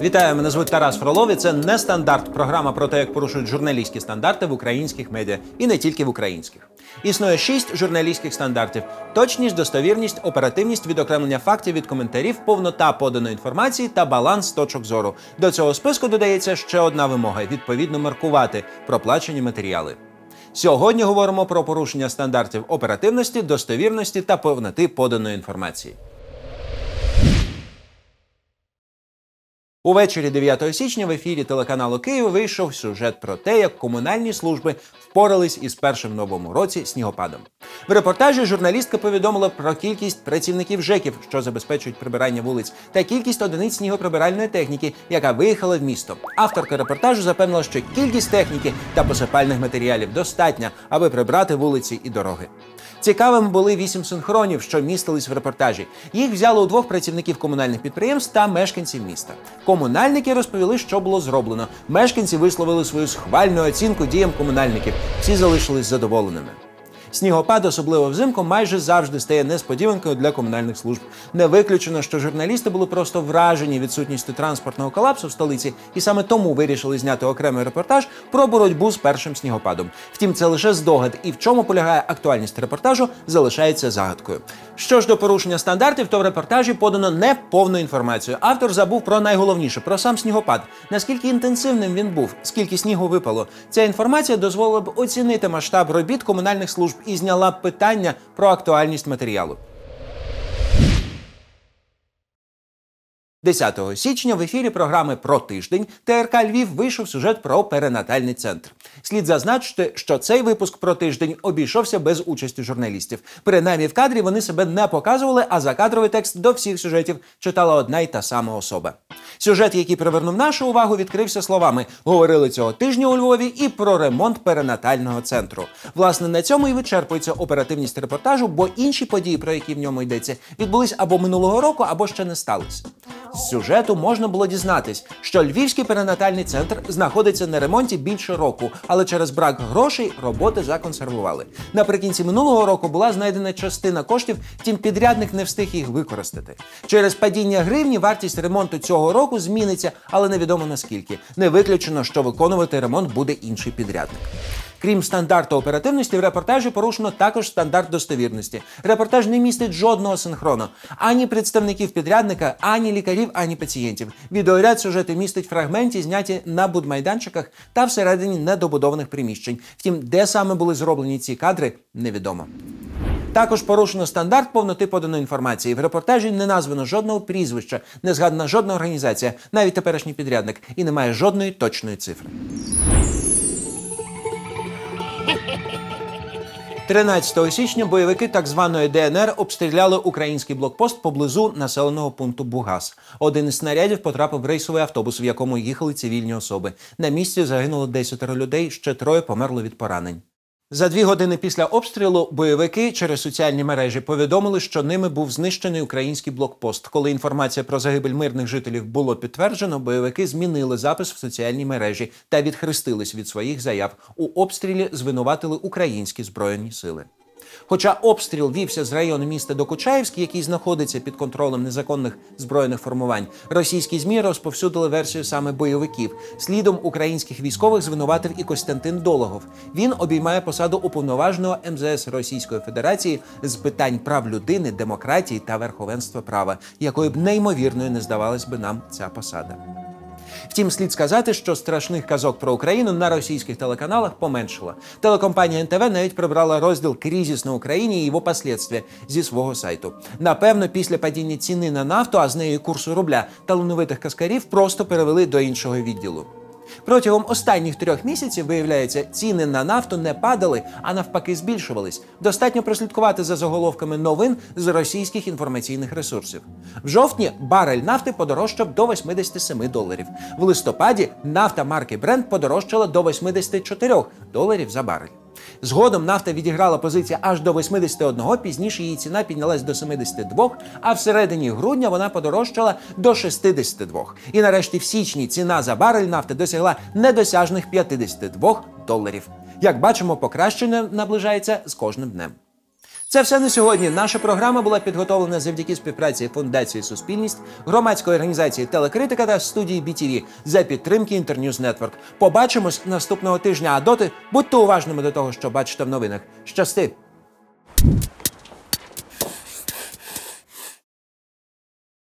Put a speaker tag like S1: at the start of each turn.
S1: Вітаю, мене звуть Тарас Фролов. і Це не стандарт. Програма про те, як порушують журналістські стандарти в українських медіа і не тільки в українських. Існує шість журналістських стандартів: точність, достовірність, оперативність, відокремлення фактів від коментарів, повнота поданої інформації та баланс точок зору. До цього списку додається ще одна вимога: відповідно маркувати проплачені матеріали. Сьогодні говоримо про порушення стандартів оперативності, достовірності та повноти поданої інформації. Увечері 9 січня в ефірі телеканалу Київ вийшов сюжет про те, як комунальні служби впорались із першим новому році снігопадом. В репортажі журналістка повідомила про кількість працівників ЖЕКів, що забезпечують прибирання вулиць, та кількість одиниць снігоприбиральної техніки, яка виїхала в місто. Авторка репортажу запевнила, що кількість техніки та посипальних матеріалів достатня, аби прибрати вулиці і дороги. Цікавим були вісім синхронів, що містились в репортажі. Їх взяли у двох працівників комунальних підприємств та мешканців міста. Комунальники розповіли, що було зроблено. Мешканці висловили свою схвальну оцінку діям комунальників. Всі залишились задоволеними. Снігопад, особливо взимку, майже завжди стає несподіванкою для комунальних служб. Не виключено, що журналісти були просто вражені відсутністю транспортного колапсу в столиці, і саме тому вирішили зняти окремий репортаж про боротьбу з першим снігопадом. Втім, це лише здогад, і в чому полягає актуальність репортажу, залишається загадкою. Що ж до порушення стандартів, то в репортажі подано не повну інформацію. Автор забув про найголовніше про сам снігопад. Наскільки інтенсивним він був, скільки снігу випало. Ця інформація дозволила б оцінити масштаб робіт комунальних служб і зняла питання про актуальність матеріалу. 10 січня в ефірі програми про тиждень ТРК Львів вийшов сюжет про перинатальний центр. Слід зазначити, що цей випуск про тиждень обійшовся без участі журналістів. Принаймні в кадрі вони себе не показували, а закадровий текст до всіх сюжетів читала одна й та сама особа. Сюжет, який привернув нашу увагу, відкрився словами: говорили цього тижня у Львові і про ремонт перинатального центру. Власне, на цьому і вичерпується оперативність репортажу, бо інші події, про які в ньому йдеться, відбулись або минулого року, або ще не сталися. З сюжету можна було дізнатись, що львівський перинатальний центр знаходиться на ремонті більше року, але через брак грошей роботи законсервували. Наприкінці минулого року була знайдена частина коштів, втім підрядник не встиг їх використати. Через падіння гривні вартість ремонту цього року зміниться, але невідомо наскільки. Не виключено, що виконувати ремонт буде інший підрядник. Крім стандарту оперативності, в репортажі порушено також стандарт достовірності. Репортаж не містить жодного синхрону, ані представників підрядника, ані лікарів, ані пацієнтів. Відеоряд сюжети містить фрагменті, зняті на будмайданчиках та всередині недобудованих приміщень. Втім, де саме були зроблені ці кадри, невідомо. Також порушено стандарт повноти поданої інформації. В репортажі не названо жодного прізвища, не згадана жодна організація, навіть теперішній підрядник, і немає жодної точної цифри. 13 січня бойовики так званої ДНР обстріляли український блокпост поблизу населеного пункту Бугас. Один із снарядів потрапив в рейсовий автобус, в якому їхали цивільні особи. На місці загинуло 10 людей, ще троє померли від поранень. За дві години після обстрілу бойовики через соціальні мережі повідомили, що ними був знищений український блокпост. Коли інформація про загибель мирних жителів було підтверджено, бойовики змінили запис в соціальній мережі та відхрестились від своїх заяв. У обстрілі звинуватили українські збройні сили. Хоча обстріл вівся з району міста Докучаївський, який знаходиться під контролем незаконних збройних формувань, російські змі розповсюдили версію саме бойовиків. Слідом українських військових звинуватив і Костянтин Дологов. Він обіймає посаду уповноваженого МЗС Російської Федерації з питань прав людини, демократії та верховенства права, якою б неймовірною не здавалась би нам ця посада. Втім, слід сказати, що страшних казок про Україну на російських телеканалах поменшило. Телекомпанія НТВ навіть прибрала розділ Крізіс на Україні і його последствия» зі свого сайту. Напевно, після падіння ціни на нафту, а з нею курсу рубля талановитих каскарів просто перевели до іншого відділу. Протягом останніх трьох місяців, виявляється, ціни на нафту не падали, а навпаки, збільшувались. Достатньо прослідкувати за заголовками новин з російських інформаційних ресурсів. В жовтні барель нафти подорожчав до 87 доларів. В листопаді нафта марки Brent подорожчала до 84 доларів за барель. Згодом нафта відіграла позиція аж до 81, пізніше її ціна піднялась до 72, а в середині грудня вона подорожчала до 62. І нарешті в січні ціна за барель нафти досягла недосяжних 52 доларів. Як бачимо, покращення наближається з кожним днем. Це все на сьогодні. Наша програма була підготовлена завдяки співпраці Фундації Суспільність, громадської організації Телекритика та студії BTV за підтримки Інтерньюз Нетворк. Побачимось наступного тижня. А доти будьте уважними до того, що бачите в новинах. Щасти!